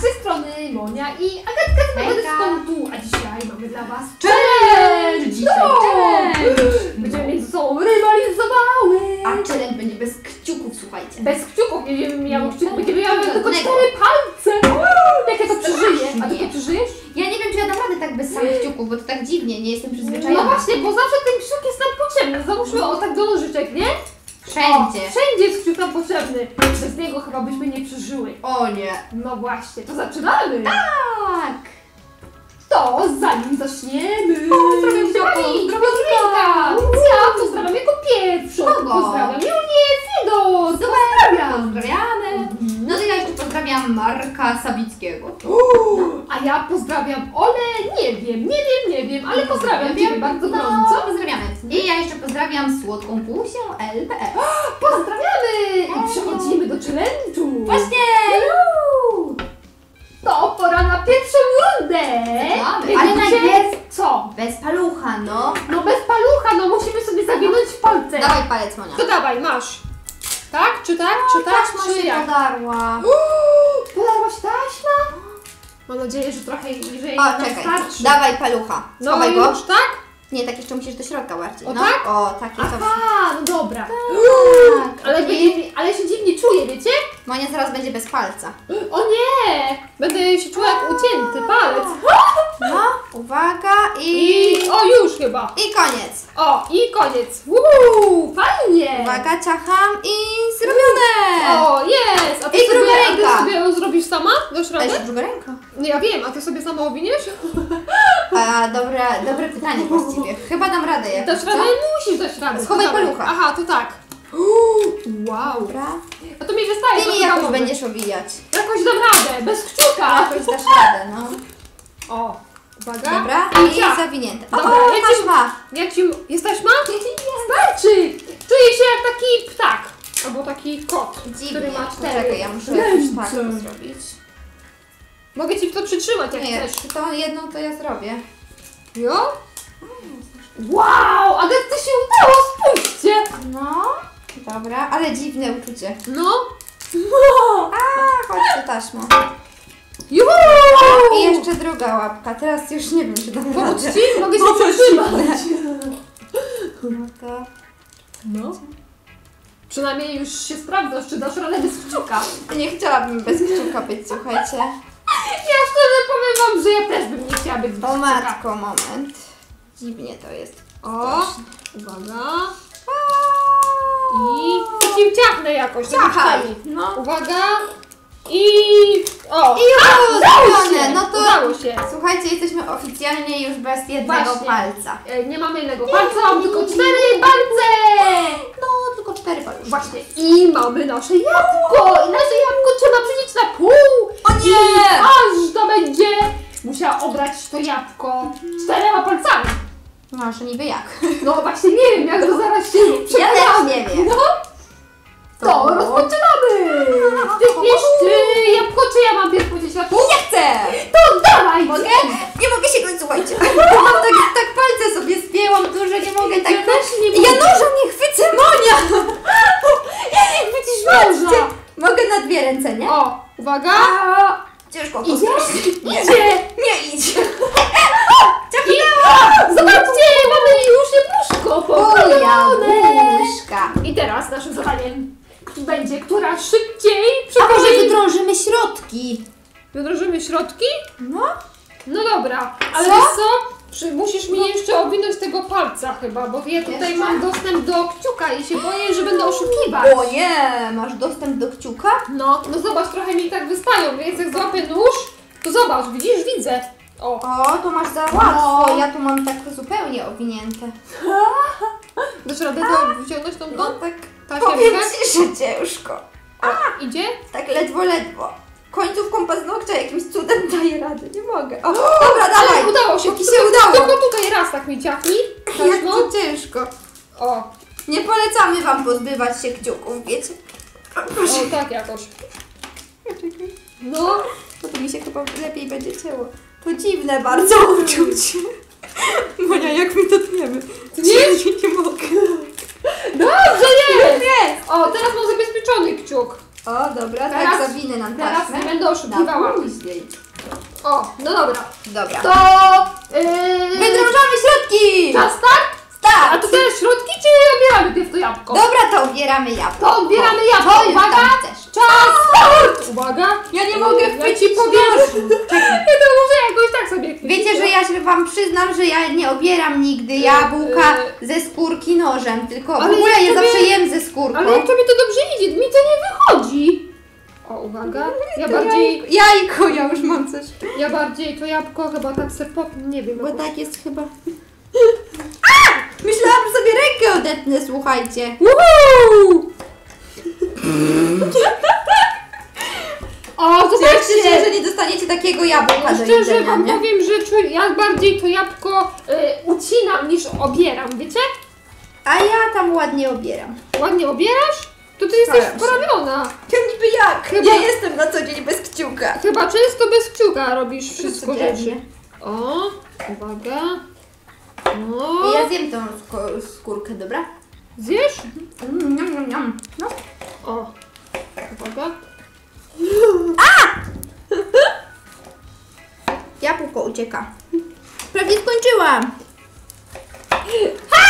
z tej strony Monia i Agatka z Hejka. Dyskontu, a dzisiaj mamy dla Was challenge! Dzisiaj No! challenge! Będziemy między sobą rywalizowały! A challenge będzie bez kciuków, słuchajcie. Bez kciuków, nie wiem, miało kciuków, będziemy miały tylko cztery palce! Jak ja to przeżyję? A ty to przeżyjesz? Ja nie wiem, czy ja dam radę tak bez samych kciuków, bo to tak dziwnie, nie jestem przyzwyczajona. No właśnie, bo zawsze ten kciuk jest nam potrzebny. Załóżmy o tak do nożyczek, nie? Wszędzie. O, wszędzie jest kciuk nam potrzebny. Bez niego chyba byśmy nie przeżyły. O nie. No właśnie, to zaczynamy! Tak. To zanim zaczniemy! Pozdrawiam pozdrowionka. Więc ja pozdrawiam jako pierwszą. Kogo? Pozdrawiam Junię, Fidor! Pozdrawiam! Pozdrawiamy. No to ja jeszcze pozdrawiam Marka Sabickiego. A ja pozdrawiam Ole, nie wiem, nie wiem, nie wiem, ale pozdrawiam Ciebie bardzo No, gorąco. pozdrawiamy. I ja jeszcze pozdrawiam słodką Pusię LPS. Pozdrawiamy! I przechodzimy do challenge'u. Właśnie! To pora na pierwszą rundę. Zaczynamy. Ale najpierw- Co? Bez palucha, no. No bez palucha, no musimy sobie zawinąć w palce. Dawaj palec, Monia. To dawaj, masz. Tak, czy tak, czy tak, Taśma czy się jak? podarła. Podarłaś taśma? Mam nadzieję, że trochę, że jej O, nam czekaj. starczy. Dawaj palucha. No Schowaj go. już, tak? Nie, tak jeszcze musisz do środka bardziej. O, no. tak? O, takie. Aha, no dobra. Tak. Ale, będzie, ale się dziwnie czuję, wiecie? Monia zaraz będzie bez palca. O nie! Będę się czuła jak ucięty palec. No, uwaga i... I o już chyba. I koniec. O, i koniec. Uuu, fajnie. Uwaga, ciacham i zrobione! O, jest! A ty, I sobie, druga a ty ręka. sobie zrobisz sama? Dasz A radę? jeszcze druga ręka. No ja wiem, a ty sobie sama owiniesz? A, dobre, dobre pytanie właściwie. Chyba dam radę Dasz co? radę? Musisz dać radę. Schowaj palucha. Aha, to tak. Wow. Dobra. A to mi wystaje. Ty to mi chyba jakoś mogę. będziesz owijać. Jakoś dam radę, bez kciuka. Jakoś dasz radę, no. O, uwaga. Dobra, I ciach. zawinięte. O, Dobra, ja masz ci- ma. Ja ci... Jesteś ma? Starczy! Czuję się jak taki ptak. Albo taki kot, Dziwnie. który ma cztery Poczekaj, ja muszę tak ręce. zrobić. Mogę ci to przytrzymać jak Nie, chcesz. to jedną to ja zrobię. Jo? Wow, ale to się udało, spójrzcie! No. Dobra, ale dziwne uczucie. No. A, chodź tu taśmą. Juhu! I jeszcze druga łapka. Teraz już nie wiem, czy dam Pomóc radę. ci? Mogę się Pomóż ci. przytrzymać. No to... No. Przynajmniej już się sprawdzasz, czy dasz radę bez kciuka. Nie chciałabym bez kciuka być, słuchajcie. Ja szczerze powiem wam, że ja też bym nie chciała być bez O matko, moment. Dziwnie to jest. O, uwaga. I chcę ci ciachnę jakoś. Ciachaj. No. Uwaga. I... O! I zrobione. się! No to Udało się. słuchajcie, jesteśmy oficjalnie już bez jednego Właśnie. palca. E, Nie mamy jednego palca, mam tylko cztery palce! No, tylko cztery paluszki. Właśnie. I mamy nasze jabłko! I nasze jabłko trzeba przynieść na pół! O I nie! aż to będzie musiała obrać to jabłko czterema palcami. No, że niby jak. No właśnie nie wiem, jak to zaraz się Ja przekonamy. też nie wiem. No, to rozpoczynamy! Ty pisz, czy jabłko, czy ja mam pierwszy powiedzieć jabłko? Nie chcę! To dawaj! Mogę? Nie mogę się go, słuchajcie. Mam tak, tak palce sobie spięłam tu, że nie mogę tak... Ja też nie Ja mogę. noża nie chwycę, Monia! Ja nie chwycisz Noża. Mogę na dwie ręce, nie? O, uwaga! A, ciężko Idzie? Nie, Idzie! nie idź! Zobaczcie, mamy już jabłuszko buźka. I teraz naszym zadaniem będzie, która szybciej A może wydrążymy środki? Wydrożymy środki? No. No dobra, ale Co? wiesz co? Przy, musisz mi jeszcze owinąć tego palca chyba, bo ja tutaj Jeszcze? mam dostęp do kciuka i się boję, że będę oszukiwać. O nie, masz dostęp do kciuka? No, no zobacz, trochę mi tak wystają, więc jak złapię nóż, to zobacz, widzisz, widzę. O, O, to masz za łatwo. No. Ja tu mam tak zupełnie owinięte. dasz radę to wyciągnąć tą No tą tak? Powiem ci, że ciężko. O, idzie? Tak ledwo, ledwo. Końcówką paznokcia jakimś cudem daję radę, nie mogę. O, dobra, dawaj. Ale udało się. Póki się udało. Tylko tutaj raz tak mi ciachnij. Jak to ciężko. O, Nie polecamy wam pozbywać się kciuków, wiecie? Proszę. o, tak jakoś. No, Bo to mi się chyba lepiej będzie cięło. To dziwne bardzo uczucie. Monia, jak my to tniemy? Nie? nie mogę. O, teraz mam zabezpieczony kciuk. O, dobra, Teraz- tak zawinę nam Teraz nie będę oszukiwała. Na później. O, no dobra. Dobra. To... Yy, Wydrążamy środki! Czas tak? A Tak! to teraz środki, czy obieramy pierw to jabłko? Dobra, to odbieramy jabłko. To odbieramy jabłko, już uwaga! Czas start! Uwaga! Ja nie mogę Ja ci nożu. Ja to może jakoś tak sobie chwycić. Wiecie, że ja się wam przyznam, że ja nie obieram nigdy jabłka ze skórki nożem, tylko w Ale ogóle jak je tobie- zawsze jem ze skórką. Ale jak tobie to dobrze idzie, mi to nie wychodzi. O, uwaga. Ja To bardziej, Jajko, ja już mam coś. ja bardziej to jabłko chyba tak serpop, nie wiem. Bo tak jest chyba... A! Myślałam, że sobie rękę odetnę, słuchajcie. Woohoo! O, zobaczcie! że nie dostaniecie takiego jabłka do Szczerze jedzenia, wam nie? powiem, że czuję, ja bardziej to jabłko y, ucinam niż obieram, wiecie? A ja tam ładnie obieram. Ładnie obierasz? To ty jesteś Staram się. porobiona. To niby jak? Chyba- Ja jestem na co dzień bez kciuka. Chyba często bez kciuka robisz wszystko Codziennie. rzeczy. O, uwaga. O, Ja zjem tą sko- skórkę, dobra? zjesz? Mm, niam, niam, niam. No. O, uwaga. Jabłko ucieka. Prawie skończyłam. Ha,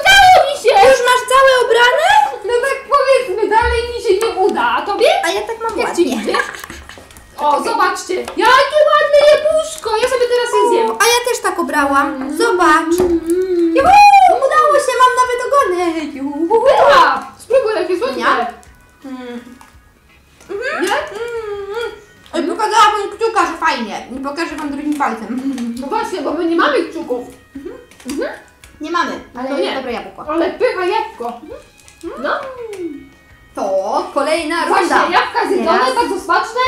udało mi się! Już masz całe obrane? No tak powiedzmy, dalej mi się nie uda, a tobie? A ja tak mam Jak ci ładnie. idzie? O, zobaczcie, jakie ładne jabłuszko! Ja sobie teraz je zjem. A ja też tak obrałam. Palcem. No właśnie, bo my nie mamy kciuków. Nie mamy, ale To jest nie. dobre jabłko. Ale pycha jabłko. No, To kolejna runda. właśnie, jabłka zjedzone, Teraz. bardzo smaczne.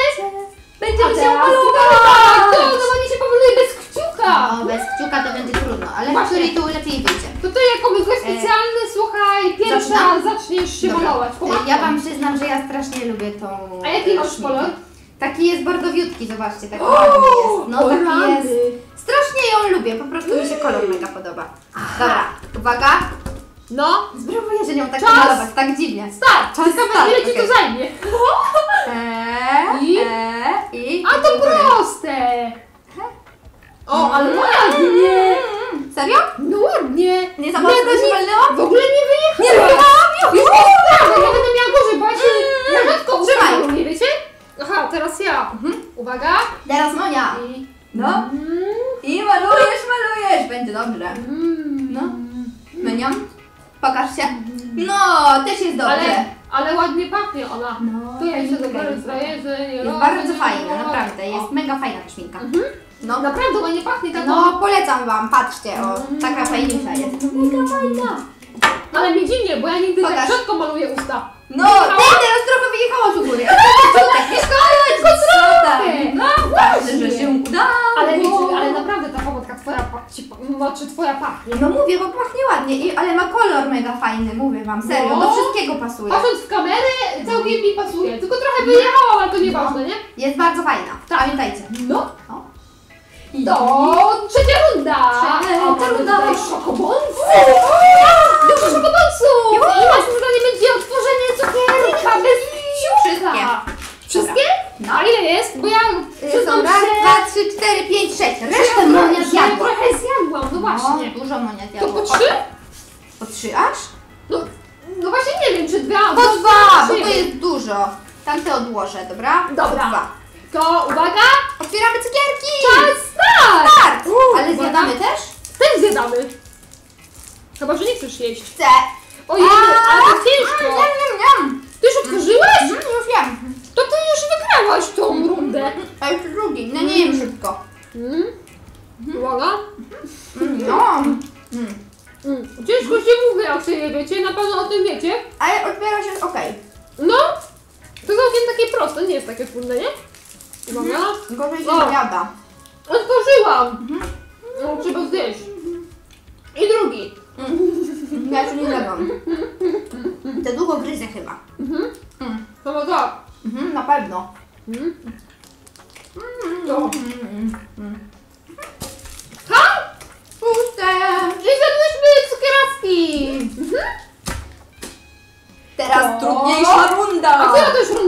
Będziemy A się teraz malować. to normalnie się powoduje bez kciuka. No, bez kciuka to będzie trudno, ale Właśnie. który tu lepiej wyjdzie. To ty jako zwykle specjalny, słuchaj, pierwsza Zaczynam? zaczniesz się Dobra. malować. Pomagam. Ja wam przyznam, że ja strasznie lubię tą A jaki masz kolor? Taki jest bordowiutki, zobaczcie, taki ładny jest. No taki jest. Strasznie ją lubię, po prostu mi się kolor mega podoba. Dobra, uwaga. No, Spróbuję, że nią tak Czas. malować, tak dziwnie. start. Czas start, ile ci to zajmie. Eee, I? eee, i... A to proste. O, ale ładnie. Mm, Serio? No ładnie. Nie za mocno się walnęłam? W ogóle nie Nie wyjechałam. wyjechałam, Już nie sprawdzę, ja będę miała gorzej, bo ja się ja rzadko Trzymaj. nie wiecie? Aha, teraz ja. Uwaga. Teraz Monia. I... No. Mm. I malujesz, malujesz. Będzie dobrze. Mm. No. Monia, pokaż się. No, też jest dobrze. Ale, ale ładnie pachnie ona. No, To ja się dopiero zdaje, że nie Jest robię, bardzo fajna, naprawdę. Jest O. mega fajna ta szminka. Mhm. No, Naprawdę ładnie pachnie taką. no polecam wam, patrzcie, o, taka fajniejsza jest. Mega fajna. Ale mi dziwnie, bo ja nigdy tak Pokaż. rzadko maluję usta. No, ty teraz wyjechałaś u góry. Tak, co trochę. No, właśnie. że się udało. Ale wiecie, ale naprawdę ta pomadka twoja, pa- ci pa- znaczy twoja pachnie. No mówię, bo pachnie ładnie, I, ale ma kolor mega fajny, mówię wam, serio, No. do wszystkiego pasuje. Patrząc w kamerę, całkiem mi pasuje. Tylko trochę wyjechała, ale to nieważne, nie? Jest bardzo fajna, Tak. pamiętajcie. No. O. To trzecia runda! Trzecia runda. tutaj szokobonsy! Dużo szokobonsów! I naszym zadaniem będzie otworzenie cukierka bez odłożę, dobra? Dobra. Dwa. To uwaga! Otwieramy cukierki! Czas start! Start! Ale uwaga. zjadamy też? Też zjadamy. Chyba, że nie chcesz jeść. Chcę. Ojej, A, ale to ciężko. niam, niam. Ty już otworzyłeś? Mhm, już wiem. To ty już wygrałaś tą rundę. A już drugi, no nie jem szybko. Mm. Uwaga. Mm, No. Mm. Mm. Ciężko się mówi, jak się je wiecie, na pewno o tym wiecie. Ale otwiera się okej. No, to całkiem proste, nie jest takie trudne, nie? Uwaga. Gorzej się O. zjada. Otworzyłam. No, trzeba zjeść. I drugi. Ja jeszcze nie zjadłam. To długo gryzę chyba. Mhm. Mm. Chyba tak. Mhm, na pewno. Mhm. To. Mm, mm. Ha? Puste. Czyli zjadłyśmy cukierki. Mhm. Teraz O. trudniejsza runda. A która to już runda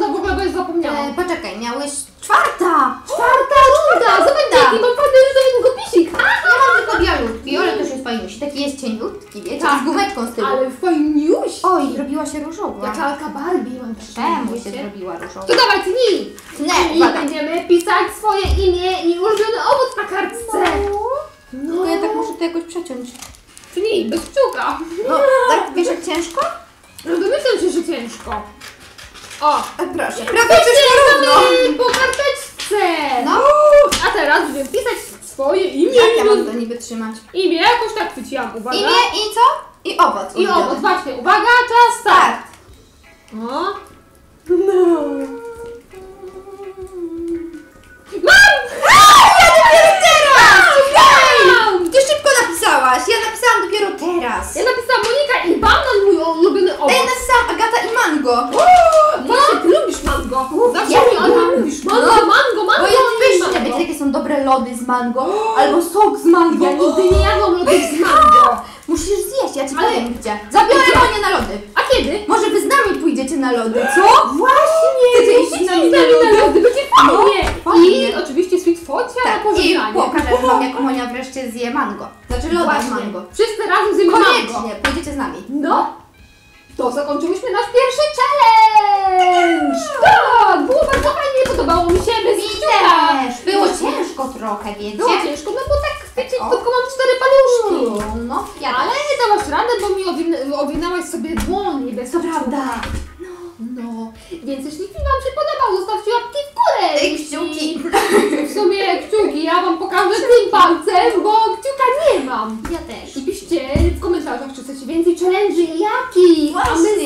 Miałeś czwarta! Czwarta runda! Zobacz, Tak. jaki mam fajny różowy długopisik. Ja mam tylko bialutki, ale też jest fajniusi. Taki jest cieniutki, wiecie, Tak. z gumeczką z tyłu. Ale fajniuś. Oj, zrobiła się różowa. Jak lalka Barbie mam Czemu się zrobiła różowa? To dawaj, tnij! Nie, I będziemy pisać swoje imię i ulubiony owoc na kartce. No, Tylko ja tak muszę to jakoś przeciąć. Tnij, bez kciuka. No, tak wiesz jak ciężko? No domyślam się, że ciężko. O! A proszę, prawie wyszło równo. Po karteczce! No, A teraz będziemy pisać swoje imię. jak ja mam to niby trzymać? Imię jakoś tak chwyciłam, uwaga. Imię i co? I owoc. I ulubiony. owoc, właśnie, uwaga, czas start. Tak. O. No. Mam! Teraz! Mam! Ty szybko napisałaś, ja napisałam dopiero teraz. Ja napisałam Monika i banan, mój ulubiony owoc. ja napisałam Agata i mango. Właśnie, ty lubisz mango. Zawsze ja mi o lubię. tym mówisz. Mango, No. mango, mango, Bo jest pyszne, mango. wiecie jakie są dobre lody z mango? Albo sok z mango. Ja nigdy nie jadłam lodów z mango. Musisz zjeść, ja ci Ale- powiem gdzie. Zabiorę? Monię na lody. A kiedy? Może wy z nami pójdziecie na lody, co? Właśnie, Chcecie iść z nami na na lody? lody, będzie fajnie. No, fajnie. I oczywiście sweet focia na Tak, i pożegnanie. pokażę wam jak Monia wreszcie zje mango. Znaczy Właśnie. mango. Wszyscy razem zjemy mango. Koniecznie, pójdziecie z nami. No, to zakończyliśmy nasz pierwszy challenge. Tak, było bardzo fajnie, podobało mi się bez. Też. Było ciężko trochę, wiecie? Było ciężko, no bo tak, wiecie, O. tylko mam cztery paluszki. No, ja Ale dałaś radę, bo mi owin- owinałaś sobie dłonie bez To prawda. No, więc jeśli film Wam się podobał, zostawcie łapki w górę. Jeśli- kciuki. W sumie kciuki, ja Wam pokażę tym palcem, bo kciuka nie mam. Ja też. I piszcie w komentarzach, czy chcecie więcej challenge i jakich, a my